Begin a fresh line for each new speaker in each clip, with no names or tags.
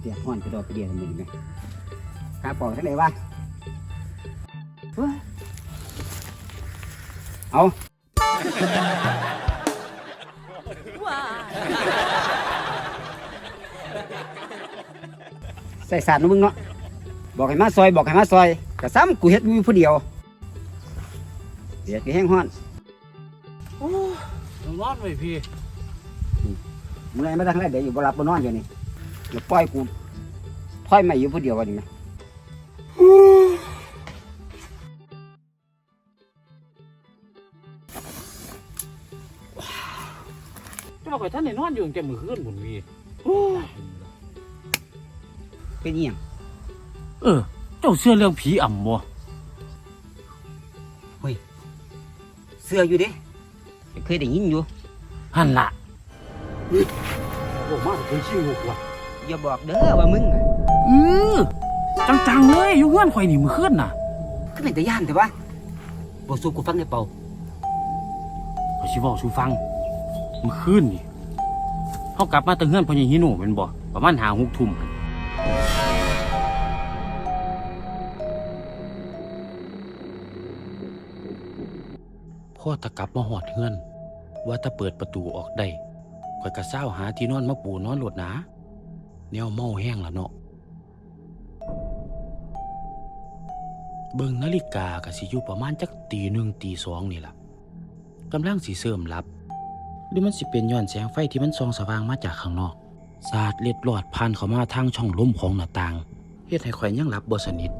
เปียกห้อนกระโดดกระเดียดมือไหมข้าปอกทั้งไหนวะเว้ยเอาใส่สารนะมึงเนาะบอกให้มาซอยบอกให้มาซอยกระซ้ำกูเฮ็ดอยู่ผู้เดียวเปียกก็แห้งห้อน
ต้องนอนไว้พี่
มึงไงมาทางไหนเดี๋ยวอยู่บรับบ่นอนอยู่นี่ เดี๋ยวปล่อยกูถอยมาอยู่ผู้เดียววันนี้ไหม
จะมาข่อยท่านได้นอนอยู่ตั้งแต่มื้อคืนพุ่นพี่
เป็นอิหยัง
เออ เจ้าเชื่อเรื่องผีอ่ำบ่
เสื้ออยู่เดิเคยได้ยินอยู่
หั่นล่ะโอ้มาถึงชิวว่ะ
อย่าบอกเด้อว่ามึงอะ
เออจังๆเลยอยู่เฮือนข่อยนี่มื้อคืนน่ะ
ก็เป็นแต่ย่านแต่ว่าบ่สู้กูฟังได้เปล่า
ข่อยสิเว้าสู่ฟังมื้อคืนนี่เฮากลับมาแตั้งเฮือนพ่อใหญ่ฮิโน่แม่นบ่ประมาณ5 6ทุ่มพ่อตะกลับมาหอดเฮือน ว่าถ้าเปิดประตูออกได้ข่อยก็เศร้าหาที่นอนมาปูนอนโหลดหนา แนวเมาแห้งละเนาะเบิ่งนาฬิกาก็สิอยู่ประมาณจักตีหนึ่งตีสองนี่ล่ะกำลังสิเสริมหลับ หรือมันสิเป็นย้อนแสงไฟที่มันส่องสว่างมาจากข้างนอก สาดเล็ดลอดผ่านเข้ามาทางช่องลมของหน้าต่างเฮ็ดให้ข่อยยังหลับบ่สนิท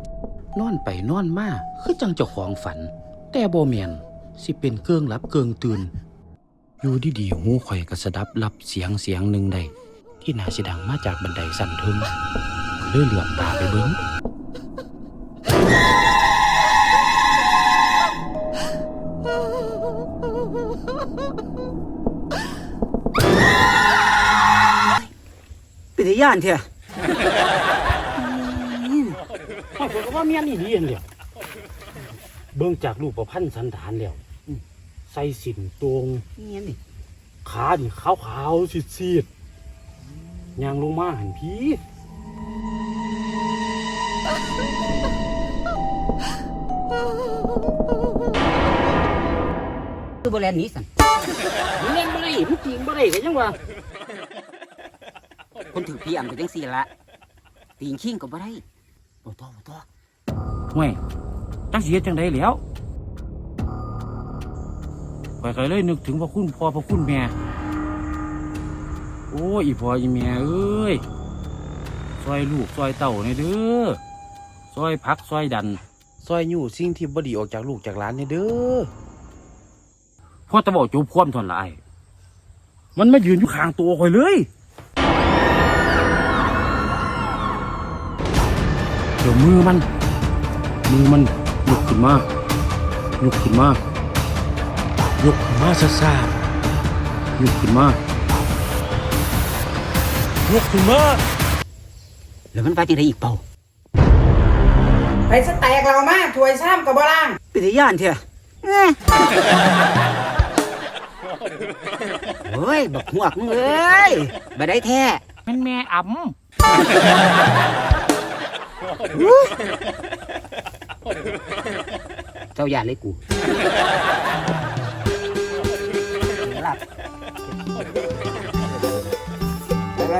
นอนไปนอนมาคือจังเจ้าของฝัน แต่บ่แม่นสิเป็นเกิงหลับเกิงตื่น อยู่ดีๆหูข่อยก็สะดับรับเสียงเสียงหนึ่งได้ ที่น่าสิดังมาจากบันไดสั่นทึงก็เลยเหลือบตาไปเบิ้ง
เป็นแต่ย่านเถอะ
ข่อยก็ว่าเมียนนี่ดีเลยเบิ่งจากรูปประพันธ์สันฐานแล้วอืมใส่สินตรง
เงี้ยนี่
ขาดิขาวๆซีดๆ ยางลงมาหันพี
คือบ่แลนหนีสั่น
มันเล่นบ่ได้มันจริงบ่ได้ก็ยังว่า
คนถือพี่อ่ำก็จังซี่ละตีนขิงก็บ่ได้บ่ต่อบ่ต่อ
ห่วยจังสิเฮ็ดจังไดแหล้วข่อยก็เลยนึกถึงพระคุณพ่อพระคุณแม่โอ้ยอีพ่ออีแม่เอ้ยซอยลูกซอยเต่าในอยเด้อซอยพักซอยดัน
ซอยอยู่สิ่งที่บดีออกจากลูกจากหลานเนี่ยเด้อ
พ่อตะบอกจูบความทนละไอ้มันมายืนอยู่ข้างตัวข่อยเลยเดี๋ยวมือมัน มือมันยกขึ้นมายกขึ้นมายกขึ้นมาซาซาๆยกขึ้นมา ยกขึ้นมา
แล้วมันว่าจังไดอีกเปล่า
ไปสแตกเรามาถวยซ้ำกับบ่ล่าง
เป็นแต่ย่านเถอะเอ้ยโอ้ยบักหวกมึงเอ้ยบ่ได้แท้
เป็นแม่อ่
เจ้าย่านเลยกูหลับ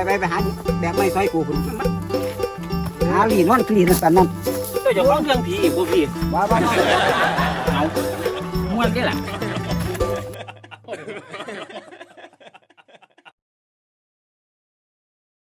ไปไปไปหาแบบไม่ซอยกูคุณหาหลีนอนกลีนสันนั่นำ
ก็จะร้องเรื่องผีอีกบ่พี่
ว่าว่า
เอาม่วนได้ล่ะ